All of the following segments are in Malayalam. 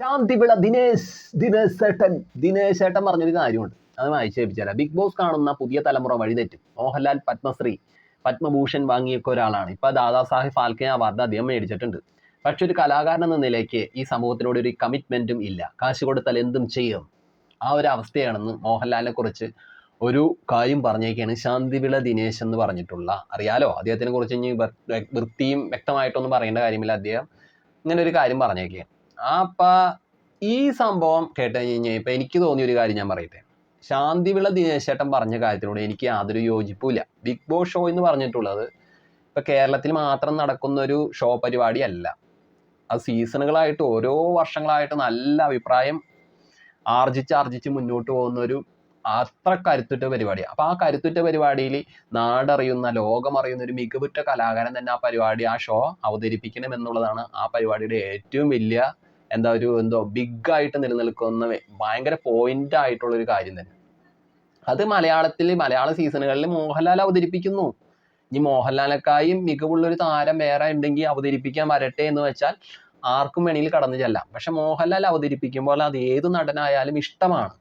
ശാന്തിവിള ദിനേശ് ദിനേശ് ചേട്ടൻ ദിനേശ് ചേട്ടൻ പറഞ്ഞൊരു കാര്യമുണ്ട്. അത് വായിച്ചു കേൾപ്പിച്ചാൽ ബിഗ് ബോസ് കാണുന്ന പുതിയ തലമുറ വഴിതെറ്റും. മോഹൻലാൽ പത്മശ്രീ പത്മഭൂഷൺ വാങ്ങിയൊക്കെ ഒരാളാണ്. ഇപ്പൊ ദാദാ സാഹിബ് ഫാൽക്കെ അവാർഡ് അദ്ദേഹം മേടിച്ചിട്ടുണ്ട്. പക്ഷെ ഒരു കലാകാരൻ എന്ന നിലയ്ക്ക് ഈ സമൂഹത്തിനോട് ഒരു കമ്മിറ്റ്മെന്റും ഇല്ല. കാശ് കൊടുത്താൽ എന്തും ചെയ്യും. ആ ഒരു അവസ്ഥയാണെന്ന് മോഹൻലാലിനെ കുറിച്ച് ഒരു കാര്യം പറഞ്ഞേക്കാണ് ശാന്തിവിള ദിനേശ് എന്ന് പറഞ്ഞിട്ടുള്ള. അറിയാലോ? അദ്ദേഹത്തിനെ കുറിച്ച് ഇനി വൃത്തിയും വ്യക്തമായിട്ടൊന്നും പറയേണ്ട കാര്യമില്ല. അദ്ദേഹം ഇങ്ങനെ ഒരു കാര്യം പറഞ്ഞേക്കുകയാണ് അപ്പൊ ഈ സംഭവം കേട്ട് കഴിഞ്ഞാൽ ഇപ്പൊ എനിക്ക് തോന്നിയ ഒരു കാര്യം ഞാൻ പറയട്ടെ. ശാന്തിവിള ദിനേശേട്ടൻ പറഞ്ഞ കാര്യത്തിനോട് എനിക്ക് യാതൊരു യോജിപ്പുമില്ല. ബിഗ് ബോസ് ഷോ എന്ന് പറഞ്ഞിട്ടുള്ളത് ഇപ്പൊ കേരളത്തിൽ മാത്രം നടക്കുന്ന ഒരു ഷോ പരിപാടി അല്ല അത് സീസണുകളായിട്ട് ഓരോ വർഷങ്ങളായിട്ട് നല്ല അഭിപ്രായം ആർജിച്ച് ആർജിച്ച് മുന്നോട്ട് പോകുന്ന ഒരു അത്ര കരുത്തുറ്റ പരിപാടിയാണ് അപ്പൊ ആ കരുത്തുറ്റ പരിപാടിയിൽ നാടറിയുന്ന ലോകമറിയുന്ന ഒരു മികവുറ്റ കലാകാരൻ തന്നെ ആ പരിപാടി ആ ഷോ അവതരിപ്പിക്കണം എന്നുള്ളതാണ് ആ പരിപാടിയുടെ ഏറ്റവും വലിയ എന്താ ഒരു എന്തോ ബിഗ് ആയിട്ട് നിലനിൽക്കുന്ന ഭയങ്കര പോയിന്റ് ആയിട്ടുള്ള ഒരു കാര്യം തന്നെ. അത് മലയാളത്തിൽ മലയാള സീസണുകളിൽ മോഹൻലാൽ അവതരിപ്പിക്കുന്നു. ഇനി മോഹൻലാലിനെക്കായും മികവുള്ള ഒരു താരം വേറെ ഉണ്ടെങ്കിൽ അവതരിപ്പിക്കാൻ വരട്ടെ എന്ന് വെച്ചാൽ ആർക്കും വേണമെങ്കിൽ കടന്നു ചെല്ലാം. പക്ഷെ മോഹൻലാൽ അവതരിപ്പിക്കുമ്പോൾ അത് ഏത് നടനായാലും ഇഷ്ടമാണ്.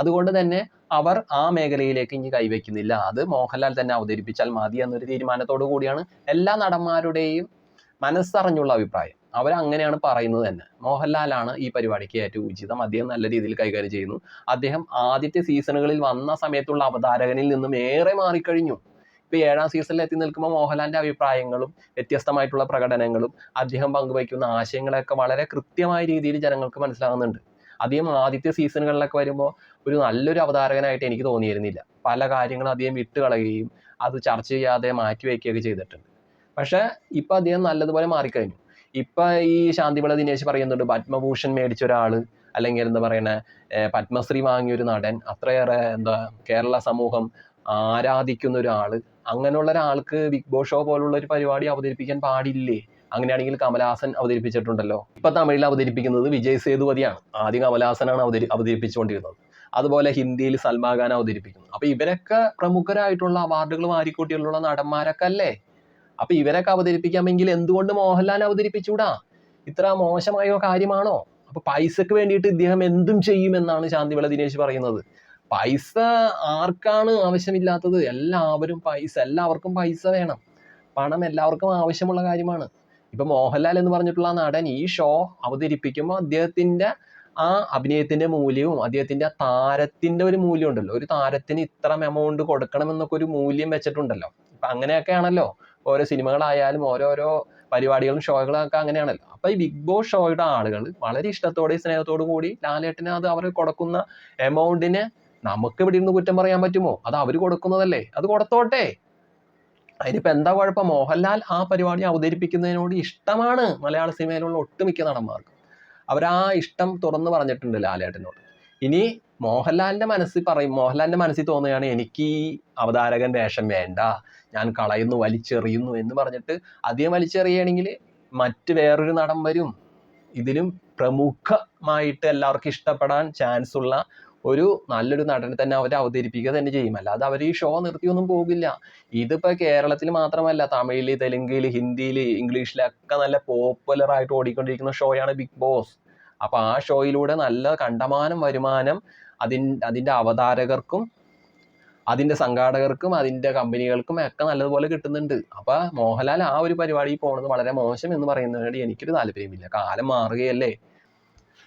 അതുകൊണ്ട് തന്നെ അവർ ആ മേഖലയിലേക്ക് ഇനി കൈവയ്ക്കുന്നില്ല. അത് മോഹൻലാൽ തന്നെ അവതരിപ്പിച്ചാൽ മതി എന്നൊരു തീരുമാനത്തോടു കൂടിയാണ് എല്ലാ നടന്മാരുടെയും മനസ്സറിഞ്ഞുള്ള അഭിപ്രായം. അവരങ്ങനെയാണ് പറയുന്നത് തന്നെ. മോഹൻലാലാണ് ഈ പരിപാടിക്ക് ഏറ്റവും ഉചിതം. അദ്ദേഹം നല്ല രീതിയിൽ കൈകാര്യം ചെയ്യുന്നു. അദ്ദേഹം ആദ്യത്തെ സീസണുകളിൽ വന്ന സമയത്തുള്ള അവതാരകനിൽ നിന്നും ഏറെ മാറിക്കഴിഞ്ഞു. ഇപ്പൊ ഏഴാം സീസണിൽ എത്തി നിൽക്കുമ്പോൾ മോഹൻലാലിന്റെ അഭിപ്രായങ്ങളും വ്യത്യസ്തമായിട്ടുള്ള പ്രകടനങ്ങളും അദ്ദേഹം പങ്കുവയ്ക്കുന്ന ആശയങ്ങളൊക്കെ വളരെ കൃത്യമായ രീതിയിൽ ജനങ്ങൾക്ക് മനസ്സിലാകുന്നുണ്ട്. അദ്ദേഹം ആദ്യത്തെ സീസണുകളിലൊക്കെ വരുമ്പോൾ ഒരു നല്ലൊരു അവതാരകനായിട്ട് എനിക്ക് തോന്നിയിരുന്നില്ല. പല കാര്യങ്ങളും അദ്ദേഹം വിട്ടുകളയുകയും അത് ചർച്ച ചെയ്യാതെ മാറ്റി വയ്ക്കുകയൊക്കെ ചെയ്തിട്ടുണ്ട്. പക്ഷേ ഇപ്പൊ അദ്ദേഹം നല്ലതുപോലെ മാറിക്കഴിഞ്ഞു. ഇപ്പൊ ഈ ശാന്തിവിള ദിനേശ് പറയുന്നുണ്ട് പത്മഭൂഷൺ മേടിച്ച ഒരാൾ അല്ലെങ്കിൽ എന്താ പറയണ പത്മശ്രീ വാങ്ങിയ ഒരു നടൻ അത്രയേറെ എന്താ കേരള സമൂഹം ആരാധിക്കുന്ന ഒരാൾ അങ്ങനെയുള്ള ഒരാൾക്ക് ബിഗ് ബോസ് ഷോ പോലുള്ള ഒരു പരിപാടി അവതരിപ്പിക്കാൻ പാടില്ലേ? അങ്ങനെയാണെങ്കിൽ കമലഹാസൻ അവതരിപ്പിച്ചിട്ടുണ്ടല്ലോ. ഇപ്പൊ തമിഴിൽ അവതരിപ്പിക്കുന്നത് വിജയ് സേതുപതിയാണ്. ആദ്യം കമലഹാസനാണ് അവതരി അവതരിപ്പിച്ചുകൊണ്ടിരുന്നത്. അതുപോലെ ഹിന്ദിയിൽ സൽമാൻ ഖാൻ അവതരിപ്പിക്കുന്നു അപ്പൊ ഇവരൊക്കെ പ്രമുഖരായിട്ടുള്ള അവാർഡുകൾ വാരിക്കൂട്ടിയുള്ള നടന്മാരൊക്കെ അല്ലേ? അപ്പൊ ഇവരൊക്കെ അവതരിപ്പിക്കാമെങ്കിൽ എന്തുകൊണ്ട് മോഹൻലാൽ അവതരിപ്പിച്ചൂടാ? ഇത്ര മോശമായ കാര്യമാണോ? അപ്പൊ പൈസക്ക് വേണ്ടിയിട്ട് ഇദ്ദേഹം എന്തും ചെയ്യുമെന്നാണ് ശാന്തിവിള ദിനേശ് പറയുന്നത്. പൈസ ആർക്കാണ് ആവശ്യമില്ലാത്തത്? എല്ലാവരും പൈസ എല്ലാവർക്കും പൈസ വേണം. പണം എല്ലാവർക്കും ആവശ്യമുള്ള കാര്യമാണ്. ഇപ്പൊ മോഹൻലാൽ എന്ന് പറഞ്ഞിട്ടുള്ള നടൻ ഈ ഷോ അവതരിപ്പിക്കുമ്പോൾ അദ്ദേഹത്തിന്റെ ആ അഭിനയത്തിന്റെ മൂല്യവും അദ്ദേഹത്തിന്റെ ആ താരത്തിന്റെ ഒരു മൂല്യം ഉണ്ടല്ലോ. ഒരു താരത്തിന് ഇത്ര എമൗണ്ട് കൊടുക്കണം എന്നൊക്കെ ഒരു മൂല്യം വെച്ചിട്ടുണ്ടല്ലോ. അപ്പൊ അങ്ങനെയൊക്കെയാണല്ലോ. ഓരോ സിനിമകളായാലും ഓരോരോ പരിപാടികളും ഷോകളൊക്കെ അങ്ങനെയാണല്ലോ. അപ്പൊ ഈ ബിഗ് ബോസ് ഷോയുടെ ആളുകൾ വളരെ ഇഷ്ടത്തോടെ സ്നേഹത്തോടു കൂടി ലാലേട്ടന് അത് അവർ കൊടുക്കുന്ന എമൗണ്ടിന് നമുക്ക് ഇവിടെ ഇരുന്ന് കുറ്റം പറയാൻ പറ്റുമോ? അത് അവർ കൊടുക്കുന്നതല്ലേ? അത് കൊടുത്തോട്ടെ. അതിനിപ്പോ എന്താ കുഴപ്പം? മോഹൻലാൽ ആ പരിപാടി അവതരിപ്പിക്കുന്നതിനോട് ഇഷ്ടമാണ് മലയാള സിനിമയിലുള്ള ഒട്ടുമിക്ക നടന്മാർക്കും. അവർ ആ ഇഷ്ടം തുറന്നു പറഞ്ഞിട്ടുണ്ട് ലാലേട്ടനോട്. ഇനി മോഹൻലാലിന്റെ മനസ്സിൽ പറയും മോഹൻലാലിന്റെ മനസ്സിൽ തോന്നുകയാണ് എനിക്ക് ഈ അവതാരകൻ വേഷം വേണ്ട ഞാൻ കളയുന്നു വലിച്ചെറിയുന്നു എന്ന് പറഞ്ഞിട്ട് അധികം വലിച്ചെറിയുകയാണെങ്കിൽ മറ്റ് വേറൊരു നടൻ വരും. ഇതിലും പ്രമുഖമായിട്ട് എല്ലാവർക്കും ഇഷ്ടപ്പെടാൻ ചാൻസ് ഉള്ള ഒരു നല്ലൊരു നടനെ തന്നെ അവർ അവതരിപ്പിക്കുക തന്നെ ചെയ്യും. അല്ലാതെ അവർ ഈ ഷോ നിർത്തിയൊന്നും പോകില്ല. ഇതിപ്പോ കേരളത്തിൽ മാത്രമല്ല തമിഴിൽ തെലുങ്കിൽ ഹിന്ദിയിൽ ഇംഗ്ലീഷിലൊക്കെ നല്ല പോപ്പുലർ ആയിട്ട് ഓടിക്കൊണ്ടിരിക്കുന്ന ഷോയാണ് ബിഗ് ബോസ് അപ്പൊ ആ ഷോയിലൂടെ നല്ല കണ്ടമാനം വരുമാനം അതിൻ അതിന്റെ അവതാരകർക്കും അതിന്റെ സംഘാടകർക്കും അതിന്റെ കമ്പനികൾക്കും ഒക്കെ നല്ലതുപോലെ കിട്ടുന്നുണ്ട്. അപ്പൊ മോഹൻലാൽ ആ ഒരു പരിപാടി പോകുന്നത് വളരെ മോശം എന്ന് പറയുന്നതിനോട് എനിക്കൊരു താല്പര്യമില്ല. കാലം മാറുകയല്ലേ?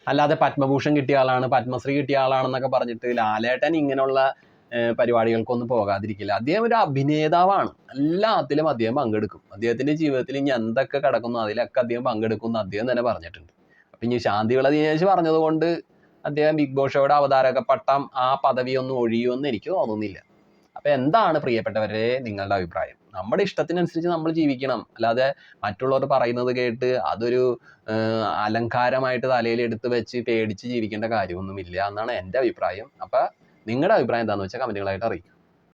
അല്ലാതെ പത്മഭൂഷൺ കിട്ടിയ ആളാണ് പത്മശ്രീ കിട്ടിയ ആളാണെന്നൊക്കെ പറഞ്ഞിട്ട് ലാലേട്ടൻ ഇങ്ങനെയുള്ള പരിപാടികൾക്കൊന്നും പോകാതിരിക്കില്ല. അദ്ദേഹം ഒരു അഭിനേതാവാണ്. എല്ലാത്തിലും അദ്ദേഹം പങ്കെടുക്കും. അദ്ദേഹത്തിന്റെ ജീവിതത്തിൽ ഇനി എന്തൊക്കെ കിടക്കുന്നു അതിലൊക്കെ അദ്ദേഹം പങ്കെടുക്കുന്നു അദ്ദേഹം തന്നെ പറഞ്ഞിട്ടുണ്ട്. അപ്പൊ ഇനി ശാന്തിവിള ദിനേശ് പറഞ്ഞത് കൊണ്ട് അദ്ദേഹം ബിഗ് ബോസ് ഷോയുടെ അവതാരക പട്ടം ആ പദവി ഒന്നും ഒഴിയുമെന്ന് എനിക്ക് തോന്നുന്നില്ല. അപ്പൊ എന്താണ് പ്രിയപ്പെട്ടവരെ നിങ്ങളുടെ അഭിപ്രായം? നമ്മുടെ ഇഷ്ടത്തിനനുസരിച്ച് നമ്മൾ ജീവിക്കണം. അല്ലാതെ മറ്റുള്ളവർ പറയുന്നത് കേട്ട് അതൊരു അലങ്കാരമായിട്ട് തലയിൽ എടുത്ത് വെച്ച് പേടിച്ച് ജീവിക്കേണ്ട കാര്യമൊന്നുമില്ല എന്നാണ് എന്റെ അഭിപ്രായം. അപ്പൊ നിങ്ങളുടെ അഭിപ്രായം എന്താണെന്ന് വെച്ചാൽ കമന്റുകളായിട്ട് അറിയിക്കും.